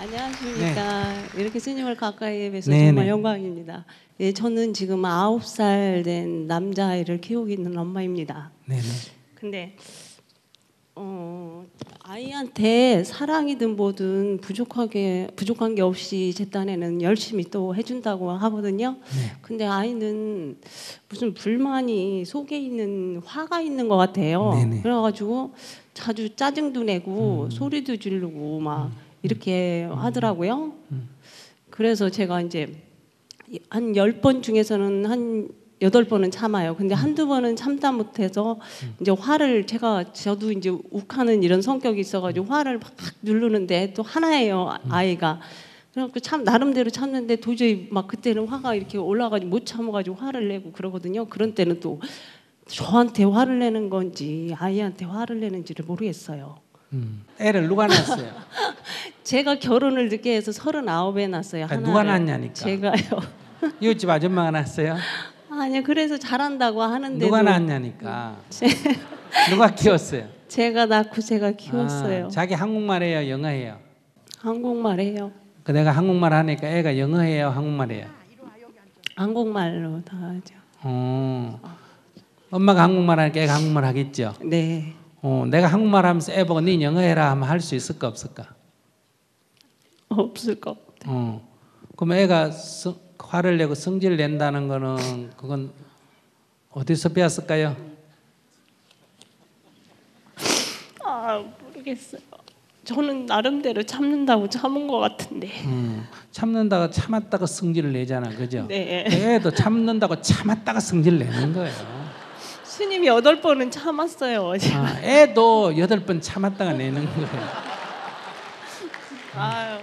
안녕하십니까. 이렇게 스님을 가까이 뵈서 네, 정말 네. 영광입니다. 예, 저는 지금 아홉 살 된 남자아이를 키우고 있는 엄마입니다. 네네. 근데 어, 아이한테 사랑이든 뭐든 부족하게 부족한 게 없이 제 딴에는 열심히 또 해준다고 하거든요. 네. 근데 아이는 무슨 불만이 속에 있는 화가 있는 것 같아요. 네네. 음. 그래가지고 자주 짜증도 내고 소리도 지르고 막 이렇게 하더라고요. 음. 그래서 제가 이제 한 열 번 중에서는 한 여덟 번은 참아요. 근데 한두 번은 참다 못해서 이제 화를 제가 저도 이제 욱하는 이런 성격이 있어가지고 화를 막 누르는데 또 하나예요 아이가. 그래갖고 참 나름대로 참는데 도저히 막 그때는 화가 이렇게 올라가지고 못 참아가지고 화를 내고 그러거든요. 그런 때는 또 저한테 화를 내는 건지 아이한테 화를 내는지를 모르겠어요. 음. 애를 누가 낳았어요? 제가 결혼을 늦게 해서 서른아홉에 낳았어요. 아, 하나를. 누가 낳냐니까. 제가요. 이웃집 아줌마가 낳았어요? 아니요. 그래서 잘한다고 하는데도 누가 낳았냐니까. 제, 누가 키웠어요? 제가 낳고 제가 키웠어요. 아, 자기 한국말 해요, 영어 해요. 한국말 해요. 그 내가 한국말 하니까 애가 영어 해요, 한국말 해요. 한국말로 다 하죠. 어. 엄마가 한국말 하니까 애가 한국말 하겠죠. 네. 어, 내가 한국말 하면서 애 보고 네 영어 해라 하면 할 수 있을까 없을까? 없을 것 같아요. 어. 그럼 애가 성- 화를 내고 성질 낸다는 거는 그건 어디서 배웠을까요? 아 모르겠어요. 저는 나름대로 참는다고 참은 것 같은데. 음, 참는다가 참았다가 성질을 내잖아, 그죠? 네. 애도 참는다고 참았다가 성질 내는 거예요. 스님이 여덟 번은 참았어요. 아, 애도 여덟 번 참았다가 내는 거예요. 아유.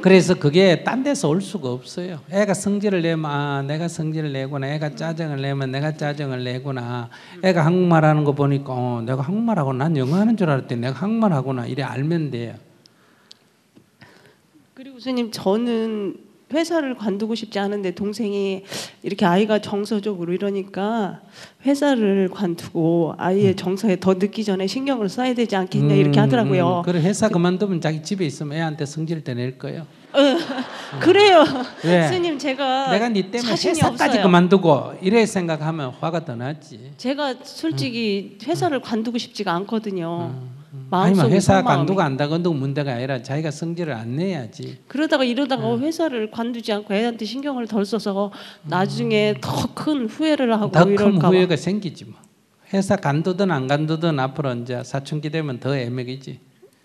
그래서 그게 딴 데서 올 수가 없어요. 애가 성질을 내면 아, 내가 성질을 내구나. 애가 짜증을 내면 내가 짜증을 내구나. 애가 한국말 하는 거 보니까 어, 내가 한국말 하고 난 영어 하는 줄 알았더니 내가 한국말 하구나. 이래 알면 돼요. 그리고 스님 저는 회사를 관두고 싶지 않은데 동생이 이렇게 아이가 정서적으로 이러니까 회사를 관두고 아이의 정서에 더 늦기 전에 신경을 써야 되지 않겠냐 이렇게 하더라고요. 음, 그래 회사 그만두면 자기 집에 있으면 애한테 성질 때낼 거예요. 그래요. 왜? 스님 제가 내가 네 때문에 회사까지 없어요. 그만두고 이래 생각하면 화가 더 나지. 제가 솔직히 회사를 관두고 싶지가 않거든요. 아니면 회사. 관두고 안 다건두고 문제가 아니라 자기가 성질을 안 내야지. 그러다가 이러다가 회사를 관두지 않고 애한테 신경을 덜 써서 나중에 더큰 후회를 하고 더큰 이럴까 봐. 후회가 생기지 뭐. 회사 간두든 안 간두든 앞으로 이제 사춘기 되면 더 애매이지.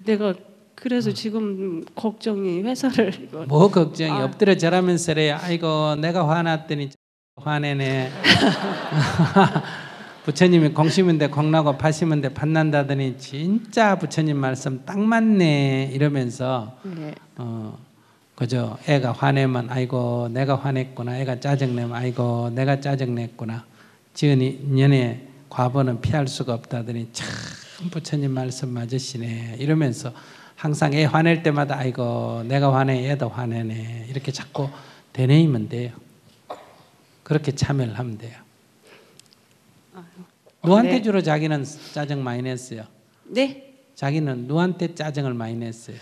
내가 그래서 지금 걱정이 회사를 뭐 걱정이 아. 엎드려 절하면서 그래. 아이고 내가 화났더니 화내네. 부처님이 공심인데 공나고 파심인데 밭난다더니 진짜 부처님 말씀 딱 맞네 이러면서 네. 어 그죠 애가 화내면 아이고 내가 화냈구나. 애가 짜증내면 아이고 내가 짜증냈구나. 지은 인연의 과보는 피할 수가 없다더니 참 부처님 말씀 맞으시네 이러면서 항상 애 화낼 때마다 아이고 내가 화내 애도 화내네. 이렇게 자꾸 되뇌이면 돼요. 그렇게 참여를 하면 돼요 누구한테 네. 주로 자기는 짜증 많이 냈어요 네 자기는 누구한테 짜증을 많이 냈어요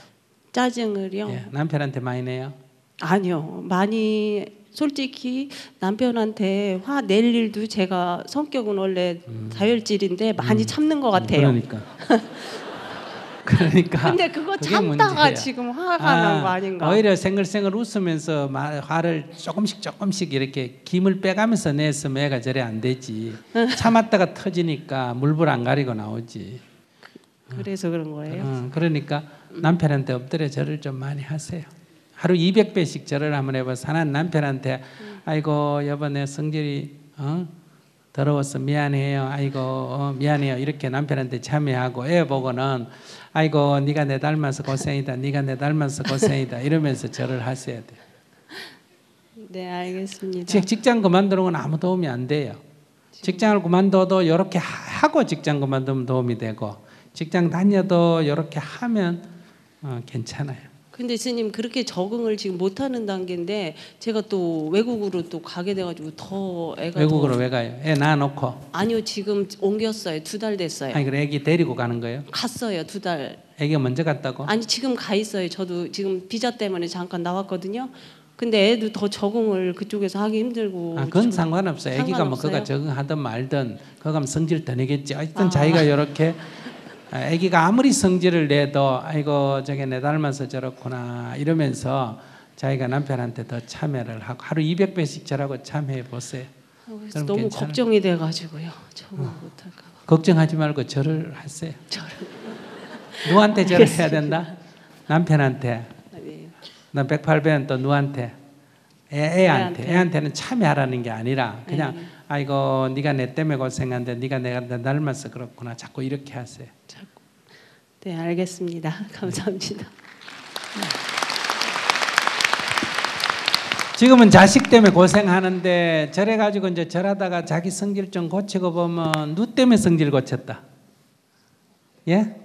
짜증을요. 예, 남편한테 많이 내요 아니요 많이 솔직히 남편한테 화 낼 일도 제가 성격은 원래 다혈질인데 많이 참는 것 같아요. 그러니까. 그러니까. 근데 그거 참다가. 지금 화가 난거 아닌가? 오히려 생글생글 웃으면서 말, 화를 조금씩 조금씩 이렇게 김을 빼가면서 냈으면 애가 저래 안 되지. 참았다가 터지니까 물불 안 가리고 나오지. 그래서 그런 거예요. 어, 그러니까 남편한테 엎드려 절을 좀 많이 하세요. 하루 200배씩 절을 한번 해봐서 하나는 남편한테 아이고 여보 내 성질이 어? 더러워서 미안해요. 아이고 어, 미안해요. 이렇게 남편한테 참여하고 애 보고는 아이고 네가 내 닮아서 고생이다. 네가 내 닮아서 고생이다. 이러면서 절을 하셔야 돼요. 네 알겠습니다. 직- 직장 그만두는 건 아무 도움이 안 돼요. 직장을 그만둬도 이렇게 하고 직장 그만두면 도움이 되고 직장 다녀도 이렇게 하면 어, 괜찮아요. 근데 스님 그렇게 적응을 지금 못하는 단계인데 제가 또 외국으로 또 가게 돼가지고 더 애가 외국으로 더... 왜 가요? 애 낳아놓고 아니요 지금 옮겼어요 두 달 됐어요 아니 그래 애기 데리고 가는 거예요? 갔어요 두달 애기가 먼저 갔다고? 아니 지금 가 있어요 저도 지금 비자 때문에 잠깐 나왔거든요 근데 애도 더 적응을 그쪽에서 하기 힘들고 아, 그건 좀 상관없어요. 애기가 뭐 상관없어요? 그가 적응하든 말든 그가 성질 더 내겠지. 어쨌든 아. 자기가 이렇게 애기가 아무리 성질을 내도 아이고 저게 내 닮아서 저렇구나 이러면서 자기가 남편한테 더 참여를 하고 하루 200배씩 저라고 참여해 보세요. 아, 너무 괜찮아요. 걱정이 돼 가지고요 적응 못할까 봐 걱정하지 말고 절을 하세요. 저를 누구한테 절을 해야 된다? 남편한테. 네. 나 108배는 또 누구한테? 애, 애한테. 애한테. 애한테는 참여하라는 게 아니라 그냥 네. 아이고 네가 내 때문에 고생한데 네가 내가 나 닮아서 그렇구나. 자꾸 이렇게 하세요. 자꾸. 네 알겠습니다 감사합니다 지금은 자식 때문에 고생하는데 저래 가지고 이제 절하다가 자기 성질 좀 고치고 보면 누 때문에 성질 고쳤다. 예?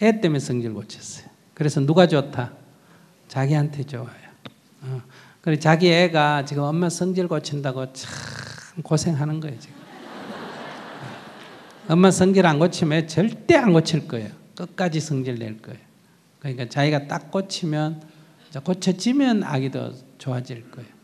애 때문에 성질 고쳤어요. 그래서 누가 좋다? 자기한테 좋아요. 어. 그리고 자기 애가 지금 엄마 성질 고친다고 참 고생하는 거예요 지금. 엄마 성질 안 고치면 애 절대 안 고칠 거예요. 끝까지 성질 낼 거예요. 그러니까 자기가 딱 고치면 고쳐지면 아기도 좋아질 거예요.